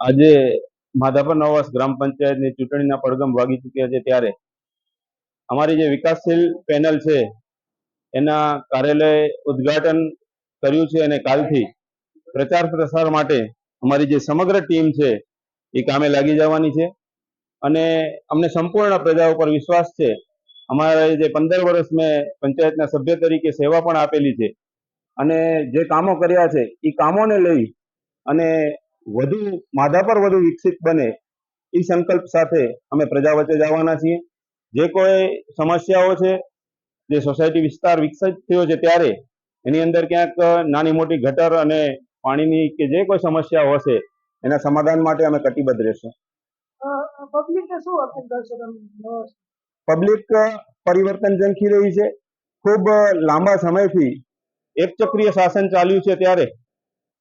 આજે માધાપર નવાસ ગ્રામ પંચાયતની ચૂંટણીના પડઘમ વાગી ચૂક્યા છે ત્યારે. અમારી જે વિકાસશીલ પેનલ છે, એના કાર્યાલય ઉદ્ઘાટન કર્યું છે અને કાલથી પ્રચાર પ્રસાર માટે અમારી જે સમગ્ર ટીમ છે, એ કામે લાગી જવાની છે. અને અમને સંપૂર્ણ પ્રજા ઉપર વિશ્વાસ છે. અમારે જે પંદર વર્ષ મેં પંચાયતના સભ્ય તરીકે સેવા પણ આપેલી છે. અને જે કામો કર્યા છે, એ કામોને લઈ અને વધુ માધાપર વધુ વિકસિત બને એ સંકલ્પ સાથે અમે પ્રજા વચ્ચે જવાના છીએ. જે કોઈ સમસ્યાઓ છે જે સોસાયટી વિસ્તાર વિકસિત થયો છે ત્યારે એની અંદર ક્યાંક નાની મોટી ગટર અને પાણીની કે જે કોઈ સમસ્યાઓ હશે એના સમાધાન માટે અમે કટિબદ્ધ રહેશું. પબ્લિક પરિવર્તન ઝંખી રહી છે. ખૂબ લાંબા સમયથી એક ચક્રીય શાસન ચાલ્યું છે ત્યારે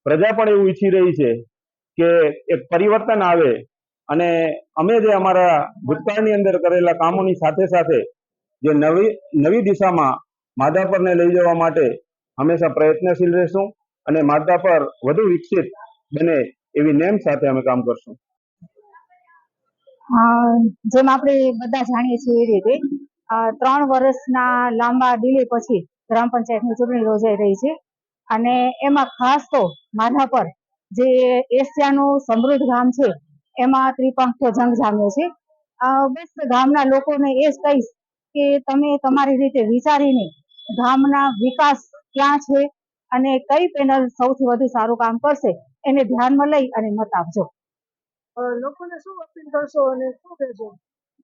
પ્રજા પણ એવું ઈચ્છી રહી છે કે એક પરિવર્તન આવે અને અમે જે અમારા ભૂતકાળની અંદર કરેલા કામોની સાથે સાથે જે નવી નવી દિશામાં માધાપરને લઈ જવા માટે હંમેશા પ્રયત્નશીલ રહેશું અને માધાપર વધુ વિકસિત બને એવી નેમ સાથે અમે કામ કરશું. જેમ આપણે બધા જાણીએ છીએ એ રીતે ત્રણ વર્ષના લાંબા ડીલે પછી ગ્રામ પંચાયતની ચૂંટણી યોજાઈ રહી છે અને એમાં ખાસ તો માધાપર જે એશિયાનું સમૃદ્ધ ગામ છે એમાં ત્રિપંખો જંગ જામ્યો છે. બસ ગામના લોકોને એ જ કહીશ કે તમે તમારી રીતે વિચારીને ગામના વિકાસ ક્યાં છે અને કઈ પેનલ સૌથી વધુ સારું કામ કરશે એને ધ્યાનમાં લઈ અને મત આપજો. લોકોને શું અપીલ કરશો અને શું કહેશો?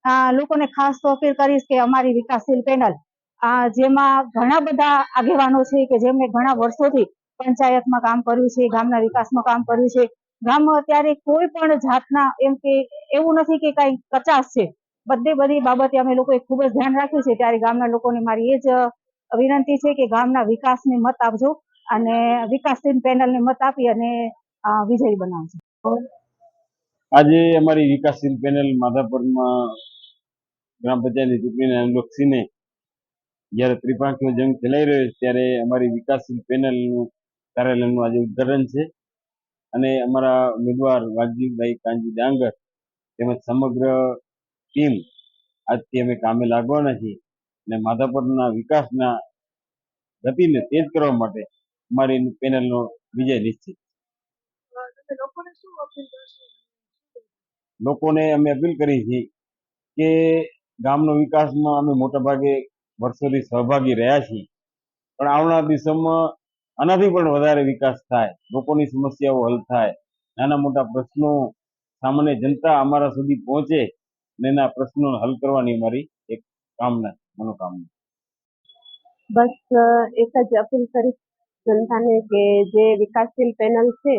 આ લોકોને ખાસ તો અપીલ કરીશ કે અમારી વિકાસશીલ પેનલ આ જેમાં ઘણા બધા આગેવાનો છે કે જેમને ઘણા વર્ષોથી પંચાયતમાં કામ કર્યું છે, ગામના વિકાસમાં કામ કર્યું છે. ગામમાં અત્યારે કોઈ પણ જાતના એમ કે એવું નથી કે કઈ કચાશ છે. બધે બધી બાબતે અમે લોકોએ ખૂબ જ ધ્યાન રાખ્યું છે. ત્યારે ગામના લોકોને મારી એ જ વિનંતી છે કે ગામના વિકાસને મત આપજો અને વિકાસશીલ પેનલને મત આપી અને વિજય બનાવજો. આજે અમારી વિકાસશીલ પેનલ માધાપરમાં ગ્રામ પંચાયતની ચૂંટણીને અનુલક્ષીને જ્યારે ત્રિપાંખીય જંગ ચલાઈ રહ્યો છે, ત્યારે અમારી વિકાસશીલ પેનલનું કાર્યાલયનું આજે ઉદ્ઘાટન છે. અને અમારા ઉમેદવાર વાલજીભાઈ કાનજી ડાંગર તેમજ સમગ્ર ટીમ આજથી અમે કામે લાગવાના છીએ અને માધાપરના વિકાસના ગતિને તેજ કરવા માટે અમારી પેનલનો વિજય નિશ્ચિત. લોકોને અમે અપીલ કરી છે કે ગામનો વિકાસમાં અમે મોટાભાગે વર્ષોથી સહભાગી રહ્યા છીએ. પણ આવનાર દિવસોમાં આનાથી પણ વધારે વિકાસ થાય, લોકોની સમસ્યાઓ હલ થાય. નાના મોટા પ્રશ્નો સામાન્ય જનતા અમારા સુધી પહોંચે અને એના પ્રશ્નો હલ કરવાની અમારી એક કામના, મનોકામના. બસ એક જ અપીલ કરીશ જનતાને કે જે વિકાસશીલ પેનલ છે,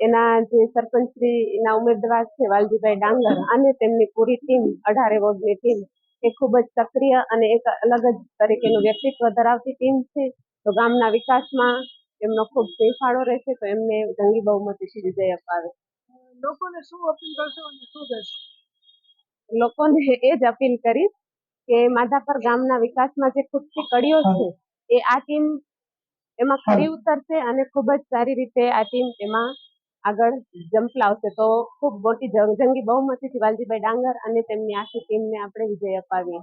એના જે સરપંચ શ્રીના ઉમેદવાર છે, વાલજીભાઈ ડાંગર અને તેમની પૂરી ટીમ, અઢારે વોર્ડની ટીમ, એ ખૂબ જ સક્રિય અને એક અલગ જ તરીકેનું વ્યક્તિત્વ ધરાવતી ટીમ છે. તો ગામના વિકાસમાં એમનો ખૂબ ફાળો રહેશે તો એમને જંગી બહુમતીથી વિજય અપાવે. લોકોને શું અપીલ કરશો અને શું કહેશો લોકોને એ જ અપીલ કરીશ કે માધાપર ગામના વિકાસમાં જે ખૂટતી કડીઓ છે એ આ ટીમ એમાં ખરી ઉતરશે અને ખૂબ જ સારી રીતે આ ટીમ એમાં આગળ ઝંપલાવશે તો ખૂબ મોટી જંગી બહુમતીથી વાલજીભાઈ ડાંગર અને તેમની આખી ટીમને આપણે વિજય અપાવીએ.